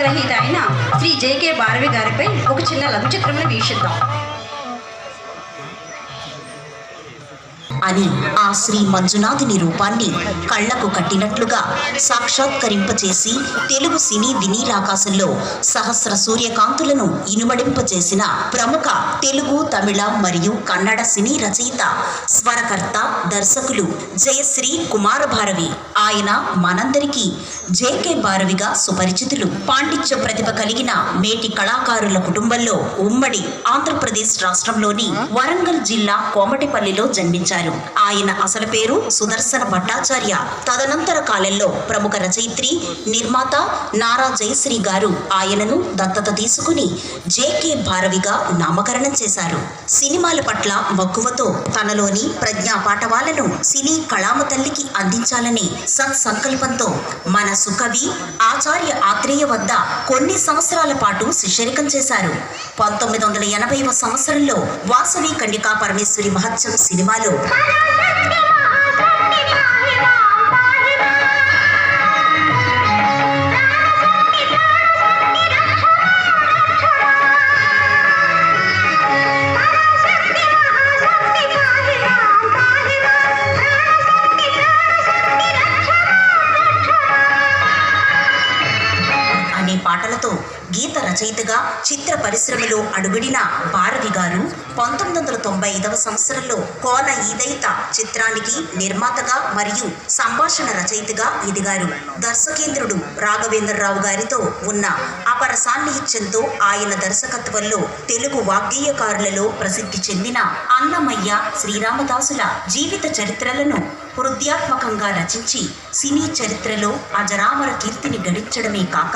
గ్రహీత అయిన శ్రీ జేకే భారవి గారిపై ఒక చిన్న లఘు వీక్షిద్దాం. అని ఆ శ్రీ మంజునాథుని రూపాన్ని కళ్ళకు కట్టినట్లుగా సాక్షాత్కరింపచేసి తెలుగు సినీ వినీలాకాశంలో సహస్ర సూర్యకాంతులను ఇనుమడింపచేసిన ప్రముఖ తెలుగు తమిళ మరియు కన్నడ సినీ రచయిత స్వరకర్త దర్శకులు జయశ్రీ కుమారభారవి. ఆయన మనందరికీ జేకే భారవిగా సుపరిచితులు. పాండిత్య ప్రతిభ కలిగిన మేటి కళాకారుల కుటుంబంలో ఉమ్మడి ఆంధ్రప్రదేశ్ రాష్ట్రంలోని వరంగల్ జిల్లా కోమటిపల్లిలో జన్మించారు. ఆయన అసలు పేరు సుదర్శన భట్టాచార్య. తదనంతర కాలంలో ప్రముఖ రచయిత్రి నిర్మాత నారా జయశ్రీ గారు ఆయనను దత్తత తీసుకుని జేకే భారవిగా నామకరణం చేశారు. సినిమాల పట్ల మక్కువతో తనలోని ప్రజ్ఞా పాఠవాలను సినీ కళామ తల్లికి అందించాలనే సత్సంకల్పంతో మన సుకవి ఆచార్య ఆత్రేయ వద్ద కొన్ని సంవత్సరాల పాటు శిష్యరికం చేశారు. పంతొమ్మిది వందల ఎనభైవ సంవత్సరంలో వాసవి కండికా పరమేశ్వరి మహత్యం సినిమాలో గీత రచయితగా చిత్ర పరిశ్రమలో అడుగుడిన భారతి గారు పంతొమ్మిది వందల తొంభై ఐదవ సంవత్సరంలో కోన ఈదైత చిత్రానికి నిర్మాతగా మరియు సంభాషణ రచయితగా ఎదిగారు. దర్శకేంద్రుడు రాఘవేంద్రరావు గారితో ఉన్న అపర సాన్నిహిత్యంతో ఆయన దర్శకత్వంలో తెలుగు వాగ్గేయకారులలో ప్రసిద్ధి చెందిన అన్నమయ్య శ్రీరామదాసుల జీవిత చరిత్రలను హృదయాత్మకంగా రచించి సినీ చరిత్రలో అజరామర కీర్తిని గడించడమే కాక